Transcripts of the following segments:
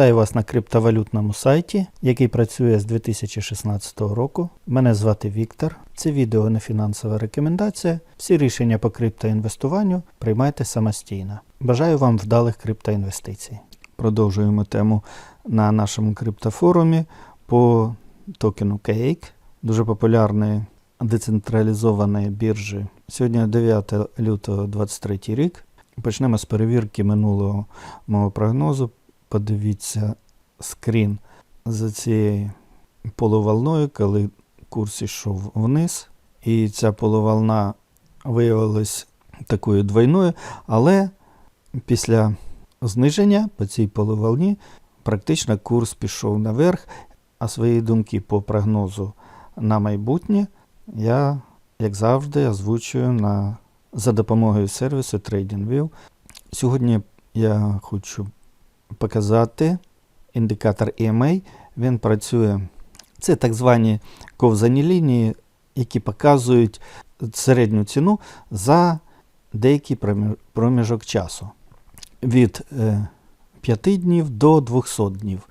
Вітаю вас на криптовалютному сайті, який працює з 2016 року. Мене звати Віктор. Це відео не фінансова рекомендація. Всі рішення по криптоінвестуванню приймайте самостійно. Бажаю вам вдалих криптоінвестицій. Продовжуємо тему на нашому криптофорумі по токену Cake, дуже популярної децентралізованої біржі. Сьогодні 9 лютого 2023 рік. Почнемо з перевірки минулого мого прогнозу. Подивіться скрін за цією полуволною, коли курс йшов вниз. І ця полуволна виявилась такою двойною, але після зниження по цій полуволні практично курс пішов наверх, а свої думки по прогнозу на майбутнє я, як завжди, озвучую на, за допомогою сервісу TradingView. Сьогодні я хочу показати індикатор EMA. Він працює. Це так звані ковзані лінії, які показують середню ціну за деякий проміжок часу. Від е, 5 днів до 200 днів.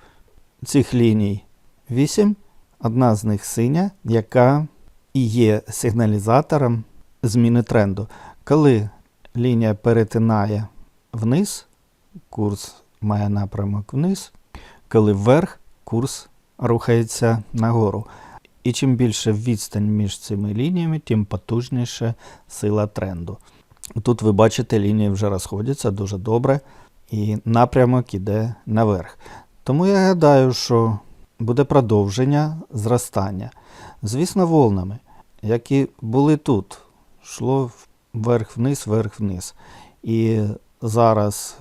Цих ліній 8. Одна з них синя, яка і є сигналізатором зміни тренду. Коли лінія перетинає вниз, курс має напрямок вниз, коли вверх, курс рухається нагору. І чим більше відстань між цими лініями, тим потужніша сила тренду. Тут ви бачите, лінії вже розходяться дуже добре, і напрямок іде наверх. Тому я гадаю, що буде продовження зростання. Звісно, волнами, які були тут, йшло вверх-вниз, вверх-вниз. І зараз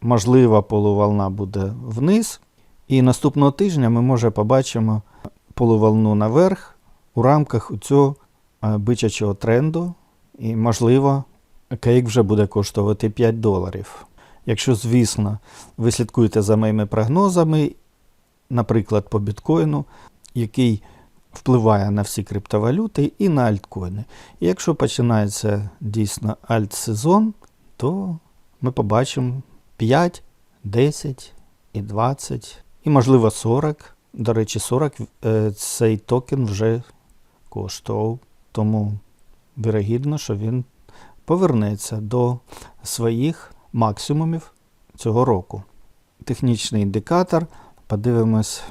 можлива полуволна буде вниз. І наступного тижня ми може побачимо полуволну наверх у рамках цього е, бичачого тренду. І, можливо, кейк вже буде коштувати 5 доларів. Якщо, звісно, ви слідкуєте за моїми прогнозами, наприклад, по біткоїну, який впливає на всі криптовалюти і на альткоїни. І якщо починається дійсно альт-сезон, то ми побачимо 5, 10 і 20, і, можливо, 40. До речі, 40 е, цей токен вже коштував. Тому вірогідно, що він повернеться до своїх максимумів цього року. Технічний індикатор. Подивимось,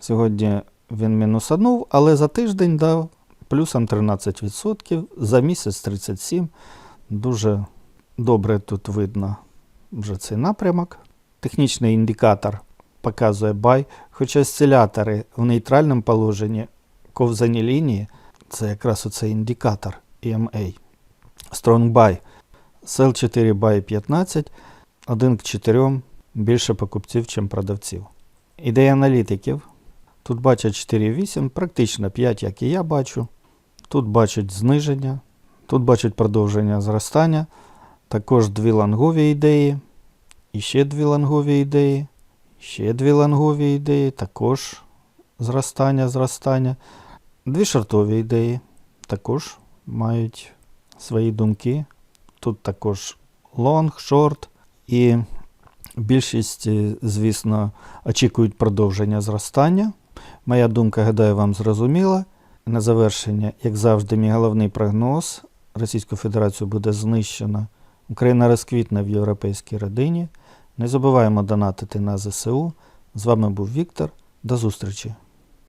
сьогодні він мінусанув, але за тиждень дав плюсом 13%, за місяць 37%. Дуже добре тут видно вже цей напрямок. Технічний індикатор показує buy, хоча осцилятори в нейтральному положенні ковзані лінії це якраз оцей індикатор EMA. Strong buy. Sell 4 buy 15, 1 к 4 більше покупців, ніж продавців. Ідея аналітиків. Тут бачать 4,8, практично 5, як і я бачу. Тут бачать зниження, тут бачать продовження зростання. Також дві лонгові ідеї. І ще дві лонгові ідеї. Ще дві лонгові ідеї, також зростання, зростання. Дві шортові ідеї також мають свої думки. Тут також лонг, шорт. І більшість, е, звісно, очікують продовження зростання. Моя думка, гадаю, вам зрозуміла. На завершення, як завжди, мій головний прогноз. Російську Федерацію буде знищено. Україна розквітне в європейській родині. Не забуваємо донатити на ЗСУ. З вами був Віктор. До зустрічі!